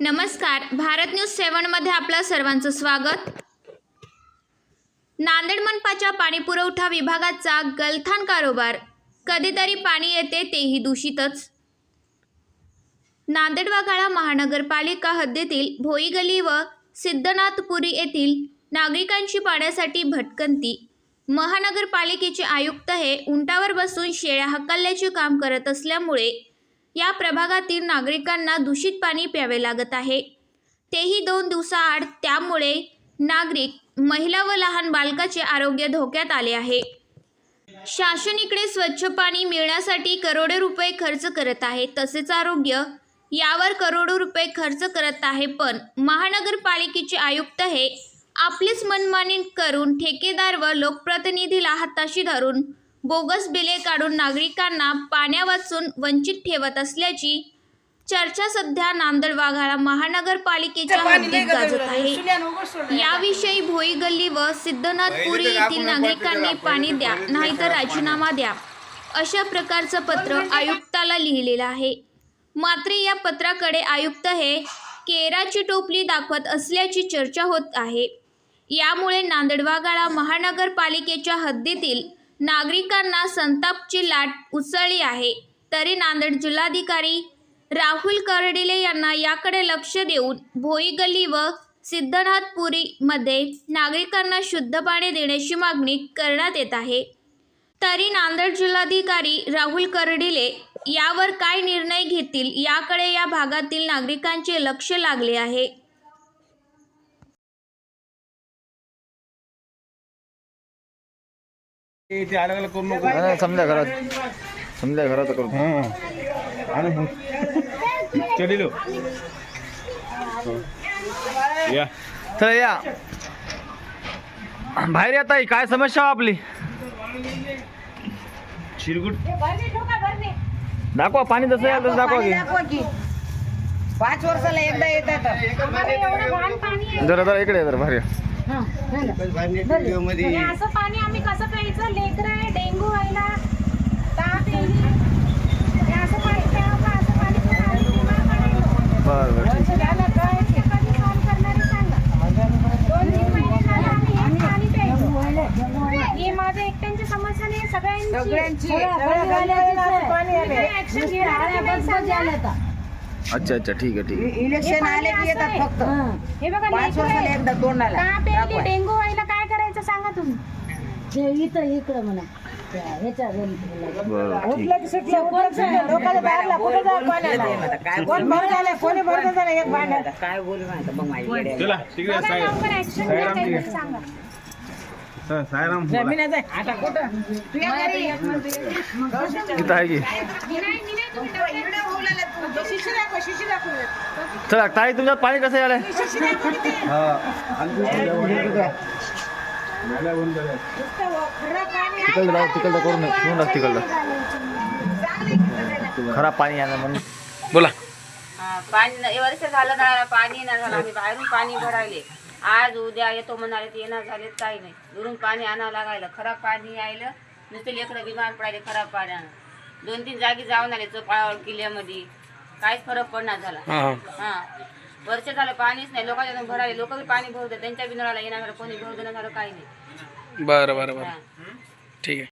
नमस्कार. भारत न्यूज सेवनमध्ये आपलं सर्वांचं स्वागत. नांदेड मनपाच्या पाणीपुरवठा विभागाचा गलथान कारोबार. कधीतरी पाणी येते तेही दूषितच. नांदेड वाघाळा महानगरपालिका हद्दीतील भोईगली व सिद्धनाथपुरी येथील नागरिकांची पाण्यासाठी भटकंती. महानगरपालिकेचे आयुक्त हे उंटावर बसून शेळ्या हकलल्याचे काम करत असल्यामुळे या प्रभागातील नागरिकांना दूषित पाणी प्यावे लागत आहे. तेही दोन दिवसाआड त्यामुळे नागरिक महिला व लहान बालकाचे आरोग्य धोक्यात आले आहे. शासन इकडे स्वच्छ पाणी मिळण्यासाठी करोडो रुपये खर्च करत आहे. तसेच आरोग्य यावर करोडो रुपये खर्च करत आहे. पण महानगरपालिकेचे आयुक्त हे आपलीच मनमानी करून ठेकेदार व लोकप्रतिनिधीला हाताशी धरून बोगस बिले काढून नागरिकांना पाण्या वाचून वंचित ठेवत असल्याची चर्चा सध्या नांदेड वाघाळा महानगरपालिकेच्या हद्दीत गाजत आहे. याविषयी भोई गल्ली व सिद्धनाथपुरी येथील नागरिकांनी पाणी द्या नाहीतर राजीनामा द्या. अशा प्रकारचं पत्र आयुक्ताला लिहिलेलं आहे. मात्र या पत्राकडे आयुक्त हे केराची टोपली दाखवत असल्याची चर्चा होत आहे. यामुळे नांदेड वाघाळा महानगरपालिकेच्या हद्दीतील नागरिकांना संतापची लाट उसळली आहे. तरी नांदेड जिल्हाधिकारी राहुल कर्डिले यांना याकडे लक्ष देऊन भोई गल्ली व सिद्धनाथपुरीमध्ये नागरिकांना शुद्ध पाणी देण्याची मागणी करण्यात येत आहे. तरी नांदेड जिल्हाधिकारी राहुल कर्डिले यावर काय निर्णय घेतील याकडे या भागातील नागरिकांचे लक्ष लागले आहे. ते अलग अलग करू नको. नाही, समजा घरात समजा घरात करू. हा. आणि चलिलो या. तर या. बाहेर येत आहे काय समस्या हो आपली? शिरगुट दाखवा पाणी जसं याल तसं दाखवा की. पाच वर्षाला एकदा येतात. जरा जरा इकडे जरा बाहेर या. मध्ये. असं पाणी आम्ही कसं प्यायचं? लेकर आहे डेंगू व्हायला ताप येईल. हे असं पाणी प्यावं का? असं पाणी पिऊन आम्ही बिमार पडायलो. बरं बरं. ठीक. त्याला काय ते कधी solve करणारे सांगा. दोन तीन महिने झाले आम्ही हेच पाणी प्यायलो ही माझ्या एकट्यांची समस्या नाही सगळ्यांची. सगळ्यांची. पाणी आले ऍक्शन घेणारे नाही सांगा. अच्छा अच्छा ठीक आहे ठीक आहे. इलेक्शन आले की येतात फक्त. हे बघा पाच वर्षाला. एकदा तोंडाला ताप येईल दाखवा. डेंगू व्हायला काय करायचं सांगा तुम्ही? ते इथं इकडं म्हणा. त्या ह्याच्या गल्लीत बरं ठीक. उठलं की सुटलं, उठलं की सुटलं. लोकांच्या बाहेरला कुठं जाऊ पाण्याला? कोण भर झालं, कोणी भर झालं? एक भांड्यात. काय बोलू बघा लवकर ऍक्शन सांगा. हा, सायराम. इथं आहे की. चला ताई तुमच्यात पाणी कसं आहे. तिकडलं जाऊ तिकडलं करून घेऊन टाक तिकडलं खराब पाणी यायला म्हणून. बोला. हा, पाणी झालं पाणी नाही झालं. आम्ही बाहेरून पाणी भरायले. आज उद्या येतो म्हणाले ते येणार झाले काही नाही. दुरून पाणी आणावं लागायला खराब पाणी यायलं नुसते लेकरं बिमार पडायले खराब पाण्यानं. दोन तीन जागी जाऊन आले चोपाळावर किल्ल्यामध्ये. काहीच फरक पडणार झाला हा. वर्ष झालं पाणीच नाही लोकांच्या भरायले लोक बी पाणी भरतात त्यांच्या बी नळाला येणार कोणी भरू देणार झालं काही नाही. बरं बरं बरं. ठीक आहे.